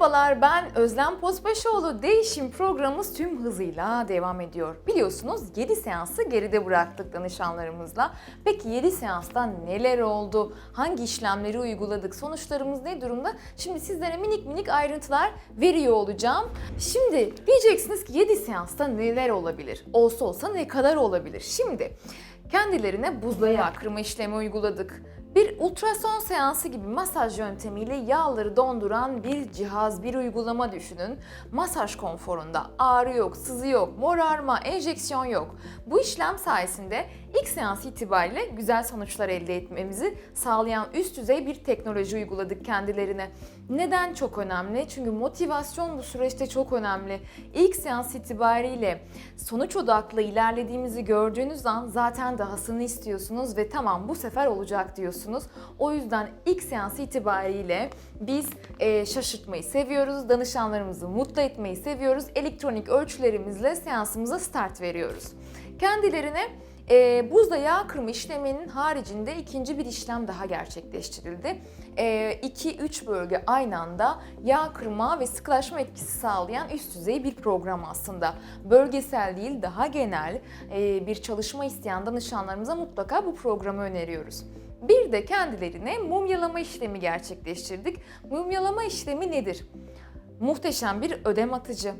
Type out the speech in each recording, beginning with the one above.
Merhabalar ben Özlem Pozbaşoğlu. Değişim programımız tüm hızıyla devam ediyor. Biliyorsunuz 7 seansı geride bıraktık danışanlarımızla. Peki 7 seansta neler oldu? Hangi işlemleri uyguladık? Sonuçlarımız ne durumda? Şimdi sizlere minik minik ayrıntılar veriyor olacağım. Şimdi diyeceksiniz ki 7 seansta neler olabilir? Olsa olsa ne kadar olabilir? Şimdi kendilerine buzla yağ kırma işlemi uyguladık. Bir ultrason seansı gibi masaj yöntemiyle yağları donduran bir cihaz, bir uygulama düşünün. Masaj konforunda ağrı yok, sızı yok, morarma, enjeksiyon yok. Bu işlem sayesinde ilk seans itibariyle güzel sonuçlar elde etmemizi sağlayan üst düzey bir teknoloji uyguladık kendilerine. Neden çok önemli? Çünkü motivasyon bu süreçte çok önemli. İlk seans itibariyle sonuç odaklı ilerlediğimizi gördüğünüz an zaten dahasını istiyorsunuz ve tamam bu sefer olacak diyorsunuz. O yüzden ilk seans itibariyle biz e, şaşırtmayı seviyoruz, danışanlarımızı mutlu etmeyi seviyoruz. Elektronik ölçülerimizle seansımıza start veriyoruz. Kendilerine e, buzda yağ kırma işleminin haricinde ikinci bir işlem daha gerçekleştirildi. 2-3 bölge aynı anda yağ kırma ve sıkılaşma etkisi sağlayan üst düzey bir program aslında. Bölgesel değil daha genel e, bir çalışma isteyen danışanlarımıza mutlaka bu programı öneriyoruz. Bir de kendilerine mumyalama işlemi gerçekleştirdik. Mumyalama işlemi nedir? Muhteşem bir ödem atıcı.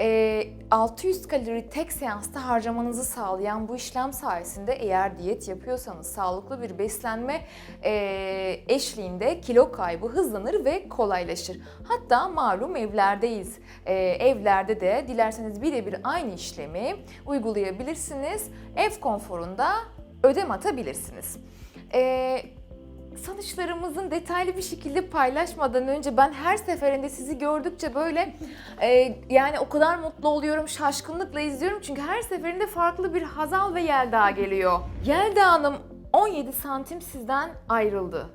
E, 600 kalori tek seansta harcamanızı sağlayan bu işlem sayesinde eğer diyet yapıyorsanız sağlıklı bir beslenme e, eşliğinde kilo kaybı hızlanır ve kolaylaşır. Hatta malum evlerdeyiz. E, evlerde de dilerseniz birebir aynı işlemi uygulayabilirsiniz. Ev konforunda ödem atabilirsiniz. E, sonuçlarımızın detaylı bir şekilde paylaşmadan önce ben her seferinde sizi gördükçe böyle e, yani o kadar mutlu oluyorum, şaşkınlıkla izliyorum çünkü her seferinde farklı bir Hazal ve Yelda geliyor. Yelda Hanım 17 santim sizden ayrıldı.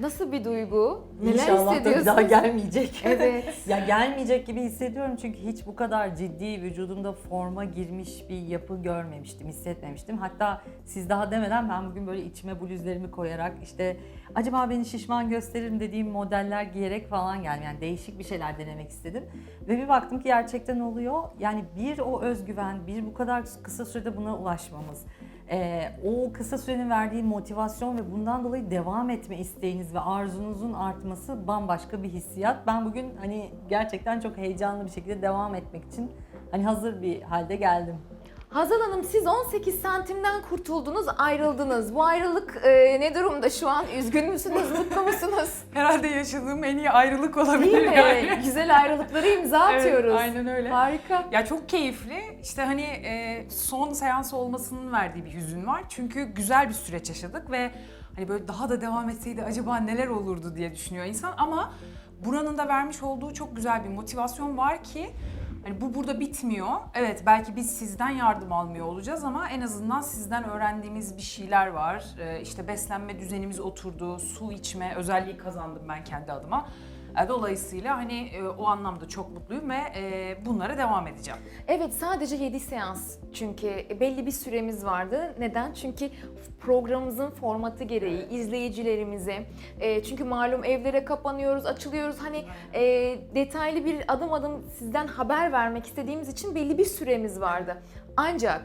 Nasıl bir duygu? Neler İnşallah da bir daha gelmeyecek. Evet. ya gelmeyecek gibi hissediyorum çünkü hiç bu kadar ciddi vücudumda forma girmiş bir yapı görmemiştim, hissetmemiştim. Hatta siz daha demeden ben bugün böyle içime bluzlarımı koyarak işte acaba beni şişman gösterir mi dediğim modeller giyerek falan geldim. Yani değişik bir şeyler denemek istedim. Ve bir baktım ki gerçekten oluyor. Yani bir o özgüven, bir bu kadar kısa sürede buna ulaşmamız. Ee, o kısa sürenin verdiği motivasyon ve bundan dolayı devam etme isteğiniz ve arzunuzun artması bambaşka bir hissiyat. Ben bugün hani gerçekten çok heyecanlı bir şekilde devam etmek için hani hazır bir halde geldim. Hazal Hanım siz 18 santimden kurtuldunuz, ayrıldınız. Bu ayrılık e, ne durumda şu an? Üzgün müsünüz, mutlu musunuz? Herhalde yaşadığım en iyi ayrılık olabilir Değil mi? yani. Güzel ayrılıkları imza Evet, atıyoruz. aynen öyle. Harika. Ya çok keyifli. İşte hani e, son seans olmasının verdiği bir hüzün var. Çünkü güzel bir süreç yaşadık ve hani böyle daha da devam etseydi acaba neler olurdu diye düşünüyor insan. Ama buranın da vermiş olduğu çok güzel bir motivasyon var ki hani bu burada bitmiyor. Evet belki biz sizden yardım almıyor olacağız ama en azından sizden öğrendiğimiz bir şeyler var. E, işte beslenme düzenimiz oturdu, su içme özelliği kazandım ben kendi adıma. E, Dolayısıyla hani e, o anlamda çok mutluyum ve e, bunlara devam edeceğim. Evet sadece 7 seans çünkü belli bir süremiz vardı. Neden? Çünkü programımızın formatı gereği izleyicilerimize e, çünkü malum evlere kapanıyoruz, açılıyoruz. Hani detaylı bir adım adım sizden haber vermek istediğimiz için belli bir süremiz vardı. Ancak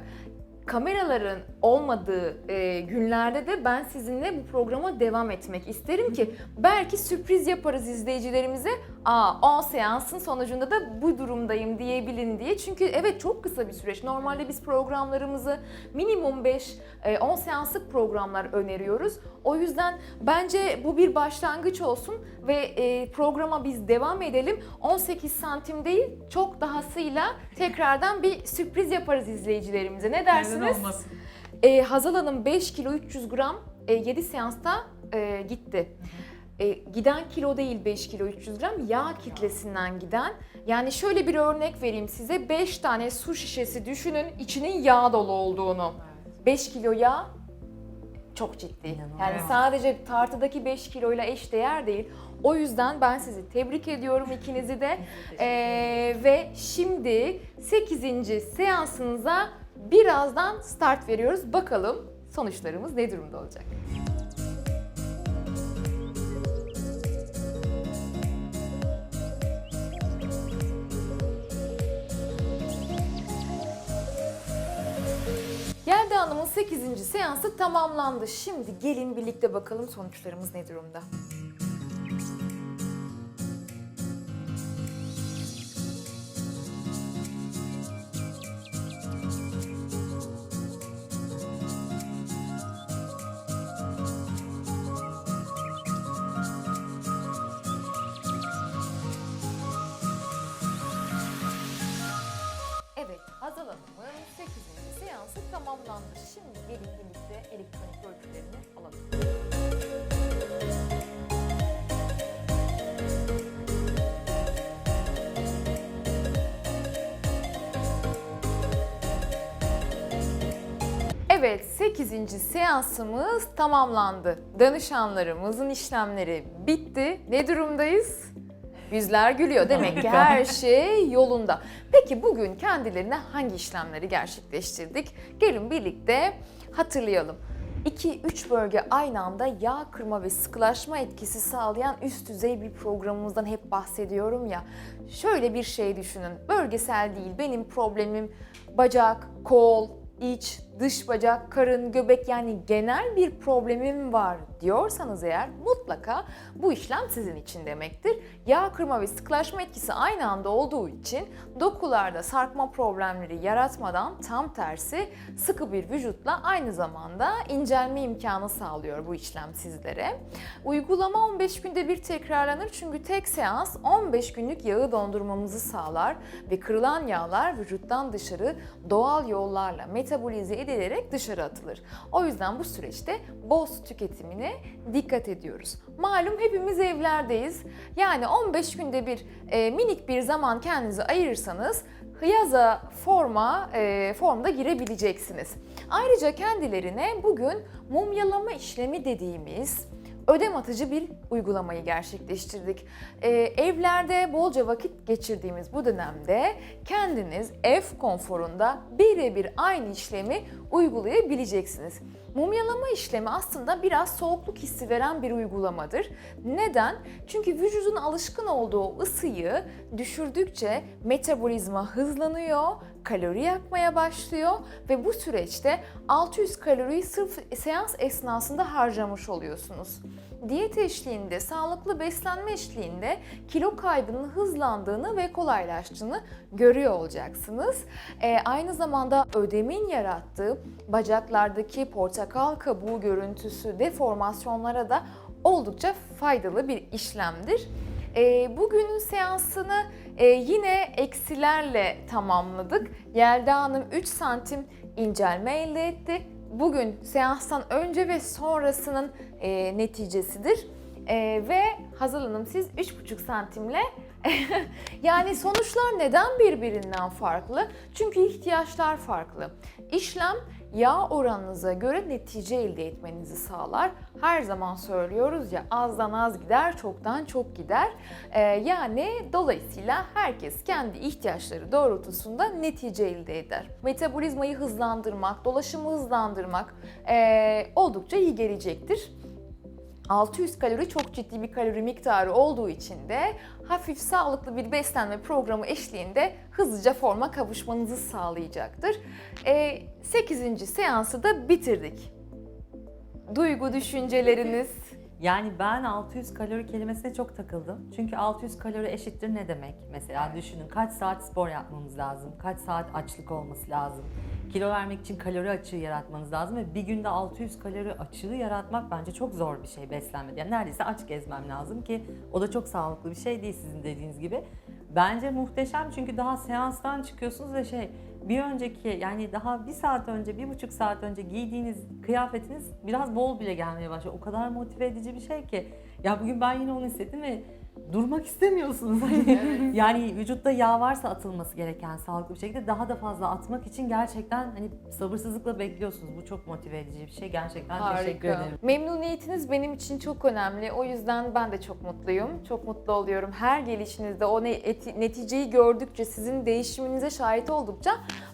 kameraların olmadığı e, günlerde de ben sizinle bu programa devam etmek isterim ki belki sürpriz yaparız izleyicilerimize. Aa 10 seansın sonucunda da bu durumdayım diyebilin diye. Çünkü evet çok kısa bir süreç. Normalde biz programlarımızı minimum 5 e, 10 seanslık programlar öneriyoruz. O yüzden bence bu bir başlangıç olsun ve e, programa biz devam edelim. 18 santim değil çok dahasıyla tekrardan bir sürpriz yaparız izleyicilerimize. Ne dersiniz? Olmasın? E, Hazal Hanım 5 kilo 300 gram e, 7 seansta e, gitti. E, giden kilo değil 5 kilo 300 gram yağ kitlesinden giden. Yani şöyle bir örnek vereyim size 5 tane su şişesi düşünün içinin yağ dolu olduğunu. 5 kilo yağ çok ciddi. Yani sadece tartıdaki 5 kiloyla eş değer değil. O yüzden ben sizi tebrik ediyorum ikinizi de. Ee, ve şimdi 8. seansınıza Birazdan start veriyoruz. Bakalım sonuçlarımız ne durumda olacak. Yelda Hanım'ın 8. seansı tamamlandı. Şimdi gelin birlikte bakalım sonuçlarımız ne durumda. Evet, 8. seansımız tamamlandı. Danışanlarımızın işlemleri bitti. Ne durumdayız? Yüzler gülüyor. Demek ki her şey yolunda. Peki bugün kendilerine hangi işlemleri gerçekleştirdik? Gelin birlikte hatırlayalım. 2-3 bölge aynı anda yağ kırma ve sıkılaşma etkisi sağlayan üst düzey bir programımızdan hep bahsediyorum ya. Şöyle bir şey düşünün. Bölgesel değil. Benim problemim bacak, kol, iç, dış bacak, karın, göbek yani genel bir problemim var diyorsanız eğer mutlaka bu işlem sizin için demektir. Yağ kırma ve sıkılaşma etkisi aynı anda olduğu için dokularda sarkma problemleri yaratmadan tam tersi sıkı bir vücutla aynı zamanda incelme imkanı sağlıyor bu işlem sizlere. Uygulama 15 günde bir tekrarlanır çünkü tek seans 15 günlük yağı dondurmamızı sağlar ve kırılan yağlar vücuttan dışarı doğal yollarla metabolize edilerek dışarı atılır. O yüzden bu süreçte bol su tüketimine dikkat ediyoruz. Malum hepimiz evlerdeyiz. Yani 15 günde bir e, minik bir zaman kendinize ayırırsanız yaza forma e, formda girebileceksiniz. Ayrıca kendilerine bugün mumyalama işlemi dediğimiz ödem atıcı bir uygulamayı gerçekleştirdik. Ee, evlerde bolca vakit geçirdiğimiz bu dönemde kendiniz ev konforunda birebir aynı işlemi uygulayabileceksiniz. Mumyalama işlemi aslında biraz soğukluk hissi veren bir uygulamadır. Neden? Çünkü vücudun alışkın olduğu ısıyı düşürdükçe metabolizma hızlanıyor, kalori yakmaya başlıyor ve bu süreçte 600 kaloriyi sırf seans esnasında harcamış oluyorsunuz. Diyet eşliğinde, sağlıklı beslenme eşliğinde kilo kaybının hızlandığını ve kolaylaştığını görüyor olacaksınız. Ee, aynı zamanda ödemin yarattığı bacaklardaki portakal kabuğu görüntüsü deformasyonlara da oldukça faydalı bir işlemdir. E, bugünün seansını e, yine eksilerle tamamladık. Yelda Hanım 3 santim incelme elde etti. Bugün seanstan önce ve sonrasının e, neticesidir. E, ve Hazal Hanım siz 3,5 santimle yani sonuçlar neden birbirinden farklı? Çünkü ihtiyaçlar farklı. İşlem yağ oranınıza göre netice elde etmenizi sağlar. Her zaman söylüyoruz ya azdan az gider, çoktan çok gider. Ee, yani dolayısıyla herkes kendi ihtiyaçları doğrultusunda netice elde eder. Metabolizmayı hızlandırmak, dolaşımı hızlandırmak ee, oldukça iyi gelecektir. 600 kalori çok ciddi bir kalori miktarı olduğu için de hafif sağlıklı bir beslenme programı eşliğinde hızlıca forma kavuşmanızı sağlayacaktır. 8. seansı da bitirdik. Duygu, düşünceleriniz? Yani ben 600 kalori kelimesine çok takıldım. Çünkü 600 kalori eşittir ne demek? Mesela düşünün kaç saat spor yapmamız lazım? Kaç saat açlık olması lazım? Kilo vermek için kalori açığı yaratmanız lazım ve bir günde 600 kalori açığı yaratmak bence çok zor bir şey beslenmede. Yani neredeyse aç gezmem lazım ki o da çok sağlıklı bir şey değil sizin dediğiniz gibi. Bence muhteşem çünkü daha seanstan çıkıyorsunuz ve şey bir önceki yani daha bir saat önce, bir buçuk saat önce giydiğiniz kıyafetiniz biraz bol bile gelmeye başlıyor. O kadar motive edici bir şey ki. Ya bugün ben yine onu hissettim ve durmak istemiyorsunuz. Hani yani vücutta yağ varsa atılması gereken sağlıklı bir şekilde daha da fazla atmak için gerçekten hani sabırsızlıkla bekliyorsunuz. Bu çok motive edici bir şey. Gerçekten teşekkür ederim. Memnuniyetiniz benim için çok önemli. O yüzden ben de çok mutluyum. Çok mutlu oluyorum. Her gelişinizde o ne- eti- neticeyi gördükçe, sizin değişiminize şahit oldukça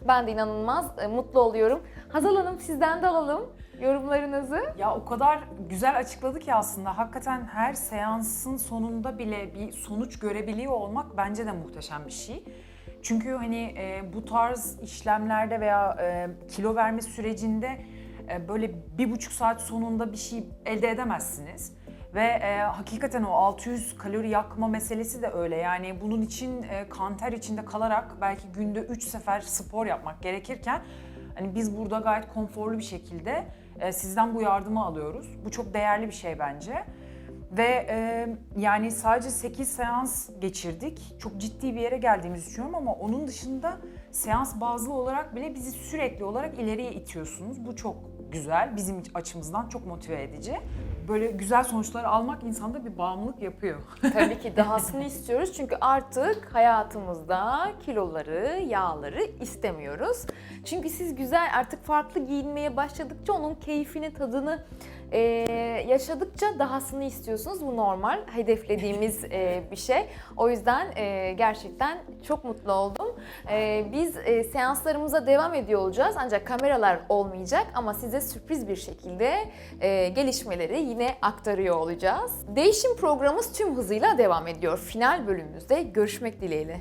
ben de inanılmaz e, mutlu oluyorum. Hazal Hanım sizden de alalım yorumlarınızı. Ya o kadar güzel açıkladı ki aslında hakikaten her seansın sonunda bile bir sonuç görebiliyor olmak bence de muhteşem bir şey. Çünkü hani e, bu tarz işlemlerde veya e, kilo verme sürecinde e, böyle bir buçuk saat sonunda bir şey elde edemezsiniz. Ve e, hakikaten o 600 kalori yakma meselesi de öyle. Yani bunun için e, kanter içinde kalarak belki günde 3 sefer spor yapmak gerekirken hani biz burada gayet konforlu bir şekilde e, sizden bu yardımı alıyoruz. Bu çok değerli bir şey bence. Ve e, yani sadece 8 seans geçirdik. Çok ciddi bir yere geldiğimizi düşünüyorum ama onun dışında seans bazlı olarak bile bizi sürekli olarak ileriye itiyorsunuz. Bu çok güzel. Bizim açımızdan çok motive edici. Böyle güzel sonuçlar almak insanda bir bağımlılık yapıyor. Tabii ki dahasını istiyoruz çünkü artık hayatımızda kiloları, yağları istemiyoruz. Çünkü siz güzel artık farklı giyinmeye başladıkça onun keyfini, tadını e, yaşadıkça dahasını istiyorsunuz. Bu normal, hedeflediğimiz e, bir şey. O yüzden e, gerçekten çok mutlu oldum. E, biz e, seanslarımıza devam ediyor olacağız ancak kameralar olmayacak ama size sürpriz bir şekilde e, gelişmeleri yine aktarıyor olacağız. Değişim programımız tüm hızıyla devam ediyor. Final bölümümüzde görüşmek dileğiyle.